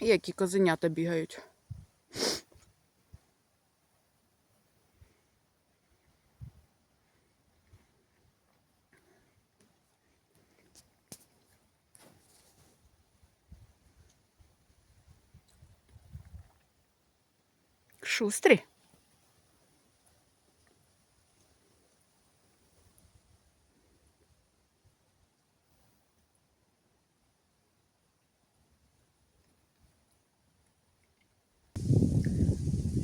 Які козенята бігають. Шустрі.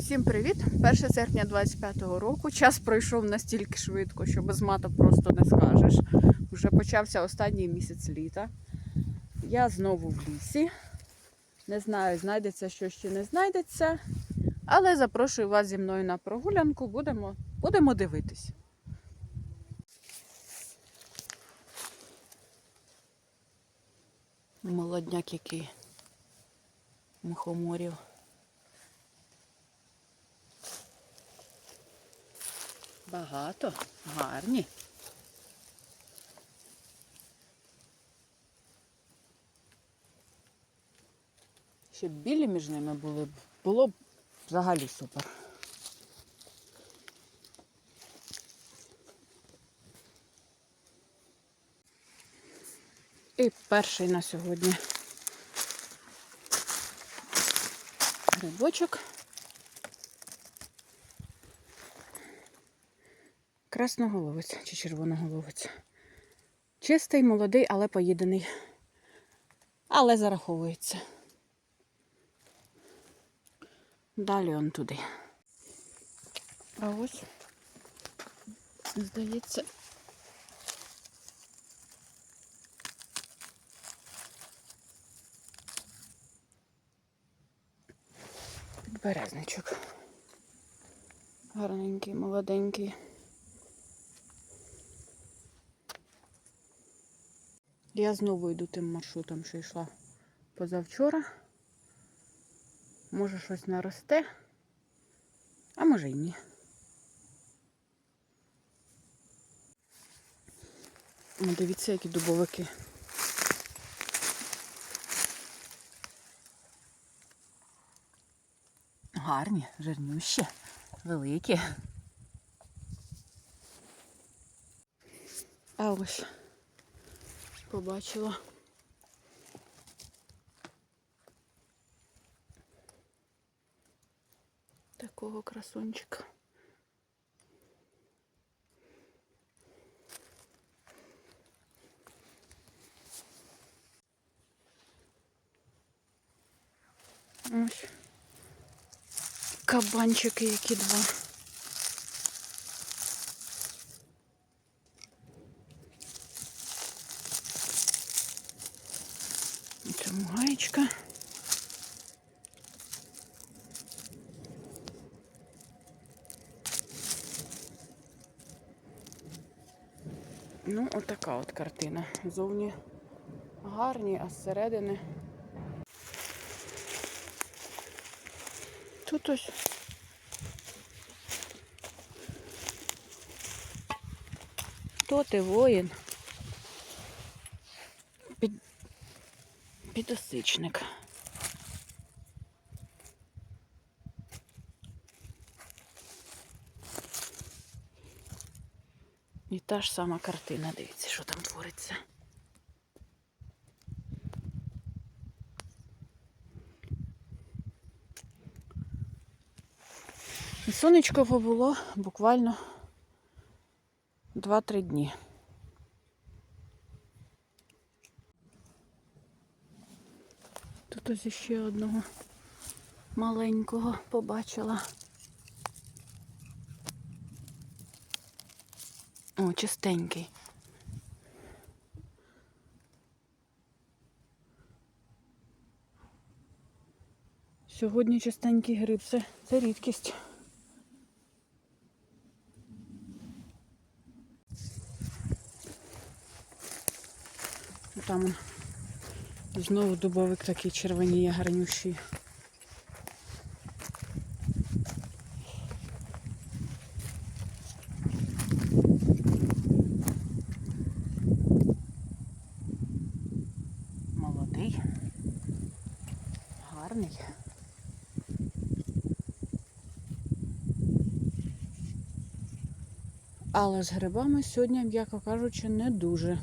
Всім привіт! 1 серпня 25-го року. Час пройшов настільки швидко, що без маток просто не скажеш. Уже почався останній місяць літа. Я знову в лісі. Не знаю, знайдеться що чи не знайдеться. Але запрошую вас зі мною на прогулянку. Будемо, будемо дивитись. Молодняк який мухоморів. Багато, гарні. Щоб білі між ними були, було б взагалі супер. І перший на сьогодні грибочок. Красноголовець чи червоноголовець. Чистий, молодий, але поїдений. Але зараховується. Далі он туди. А ось, здається, підберезничок. Гарненький, молоденький. Я знову йду тим маршрутом, що йшла позавчора. Може щось наросте, а може й ні. Дивіться, які дубовики. Гарні, жирнющі, великі. А ось побачила. Такого красунчика. Ось. Кабанчики які два. Це мугаєчка. Ну, отака от картина. Зовні гарні, а зсередини. Тут ось. Хто ти воїн? Під... Підосичник. І та ж сама картина, дивіться, що там твориться. І сонечко побуло буквально 2-3 дні. Тут ось ще одного маленького побачила. О, чистенький. Сьогодні чистенький гриб, це, це рідкість. Там знову дубовик такий червоніє, гарнющий. Молодий. Гарний. Але з грибами сьогодні, м'яко кажучи, не дуже.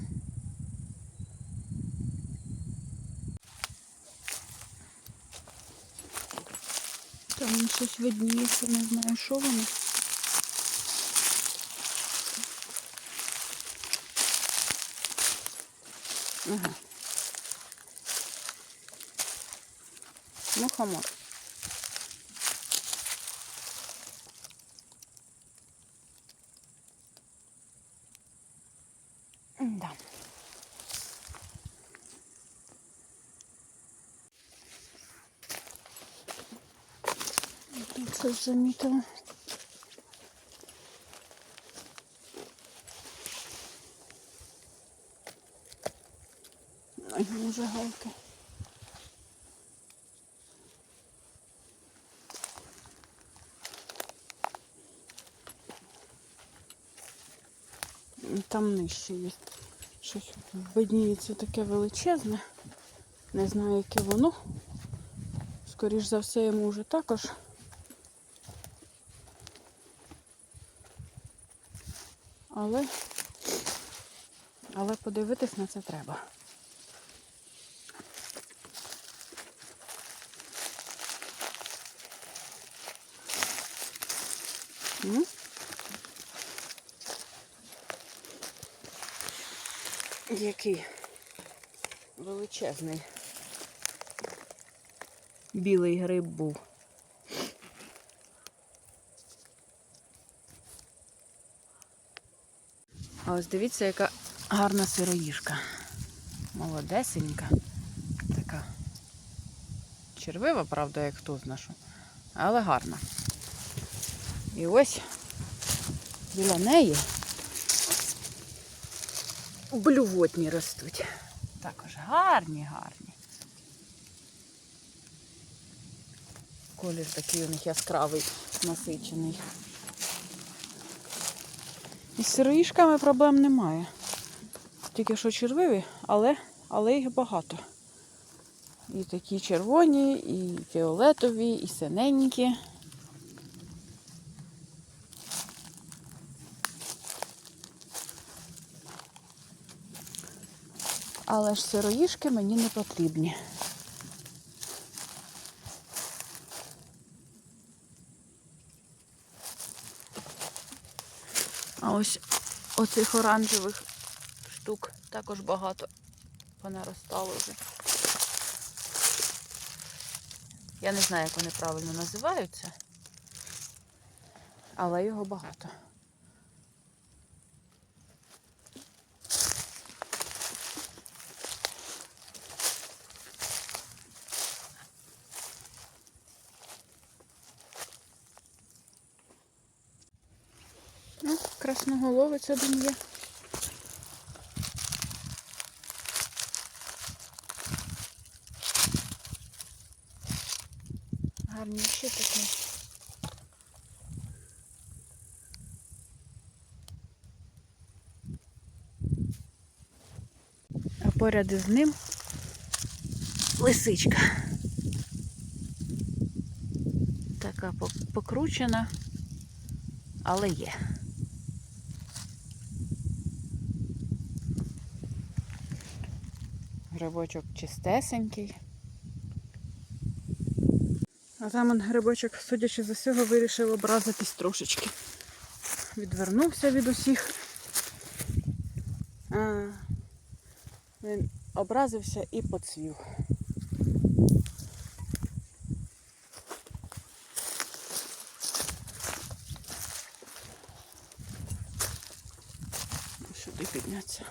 Там щось видніється, не знаю, що воно. Ага. Мухомор. Да. Це ж замітила. Ой, може галки. Там нижче є. Щось видніється таке величезне. Не знаю, яке воно. Скоріш за все, йому вже також. Але, але подивитись на це треба. Який величезний білий гриб був. А ось дивіться, яка гарна сироїжка. Молодесенька. Така червива, правда, як хто знашу, але гарна. І ось біля неї блювотні ростуть. Також гарні, гарні. Колір такий у них яскравий, насичений. Із сироїшками проблем немає. Тільки що червиві, але, але їх багато. І такі червоні, і фіолетові, і синенькі. Але ж сироїшки мені не потрібні. А ось оцих оранжевих штук також багато понаростало вже. Я не знаю, як вони правильно називаються, але його багато. Ну, красноголовець один є. Гарніший такий. А поряд із ним лисичка. Така покручена, але є. Грибочок чистесенький. А там грибочок, судячи з усього, вирішив образитись трошечки. Відвернувся від усіх. А, він образився і поцвів. Сюди підняться.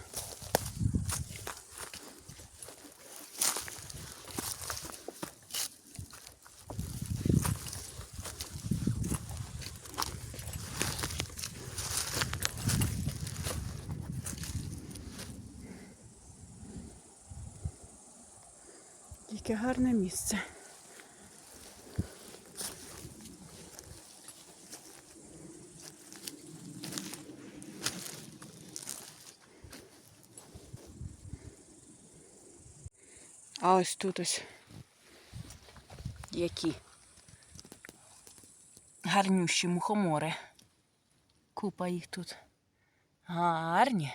Яке гарне місце. А ось тут ось Які гарнющі мухомори. Купа їх тут. Гарні.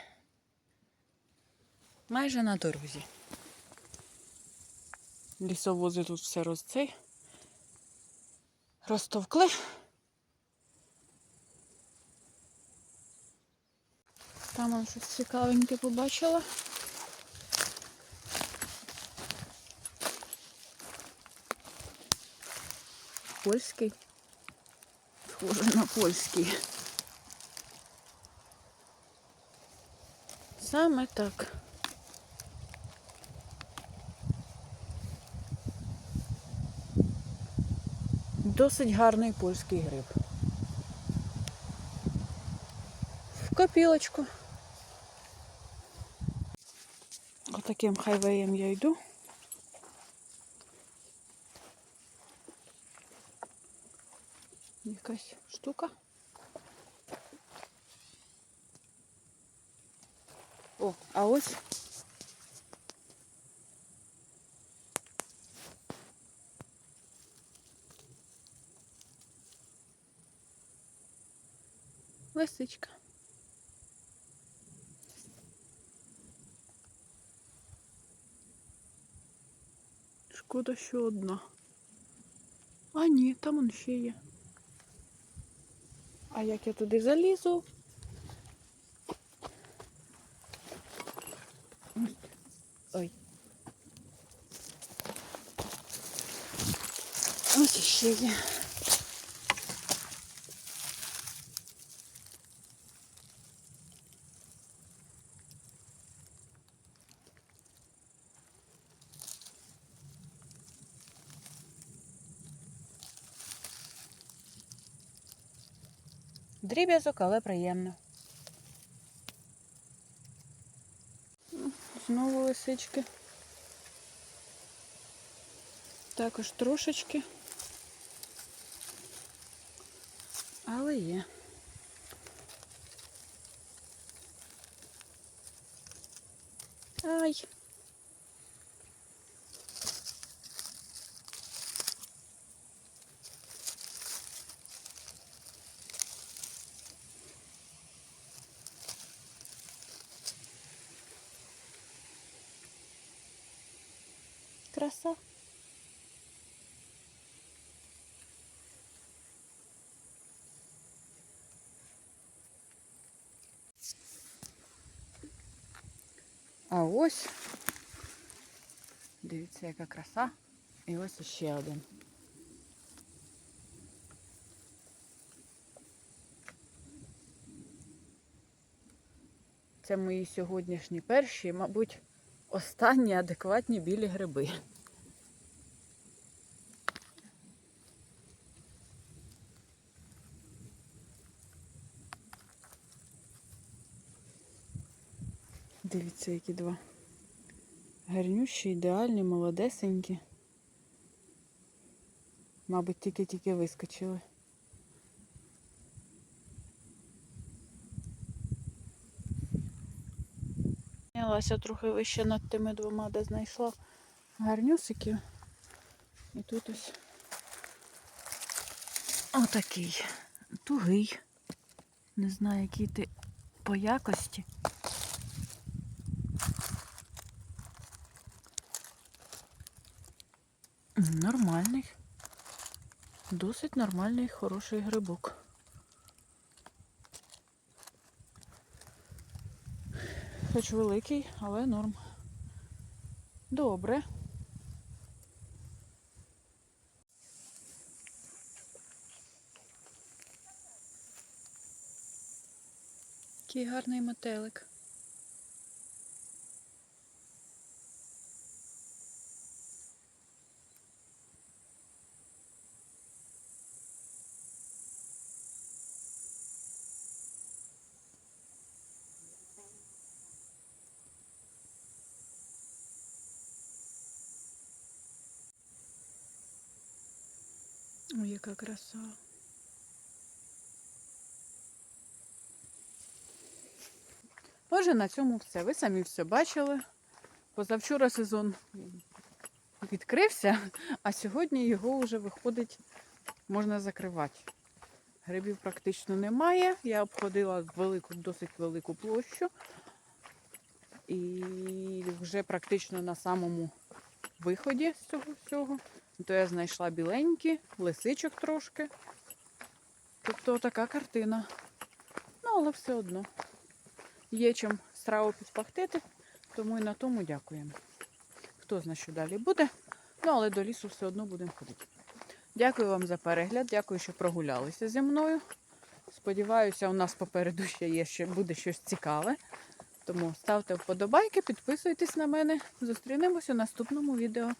Майже на дорозі. Лісовози тут все розцей. Розтовкли. Там он щось цікавеньке побачила. Польський. Схоже на польський. Саме так. Досить гарний польський гриб. В копілочку. Отаким хайвеєм я йду. Якась штука. О, а ось лисичка. Шкода, що одна. А ні, там он ще є. А як я туди залізу? Ой. Ось ще є. Дріб'язок, але приємно. Знову лисички. Також трошечки. Але є. Ай. Краса. А ось, дивіться, яка краса. І ось ще один. Це мої сьогоднішні перші, мабуть, останні адекватні білі гриби. Дивіться, які два. Гарнющі, ідеальні, молодесенькі. Мабуть, тільки-тільки вискочили. Піднялася трохи вище над тими двома, де знайшла гарнюсиків. І тут ось отакий. Тугий. Не знаю, який ти по якості. М, Нормальний. Досить нормальний, хороший грибок. Хоч великий, але норм. Добре. Який гарний метелик. Ой, яка краса. Отже, на цьому все. Ви самі все бачили. Позавчора сезон відкрився, а сьогодні його вже виходить, можна закривати. Грибів практично немає. Я обходила велику, досить велику площу. І вже практично на самому виході з цього всього. То я знайшла біленькі, лисичок трошки. Тобто така картина. Ну, але все одно. Є чим страву підпахтити, тому і на тому дякуємо. Хто знає, що далі буде. Ну, але до лісу все одно будемо ходити. Дякую вам за перегляд, дякую, що прогулялися зі мною. Сподіваюся, у нас попереду ще є ще буде щось цікаве. Тому ставте вподобайки, підписуйтесь на мене. Зустрінемося у наступному відео.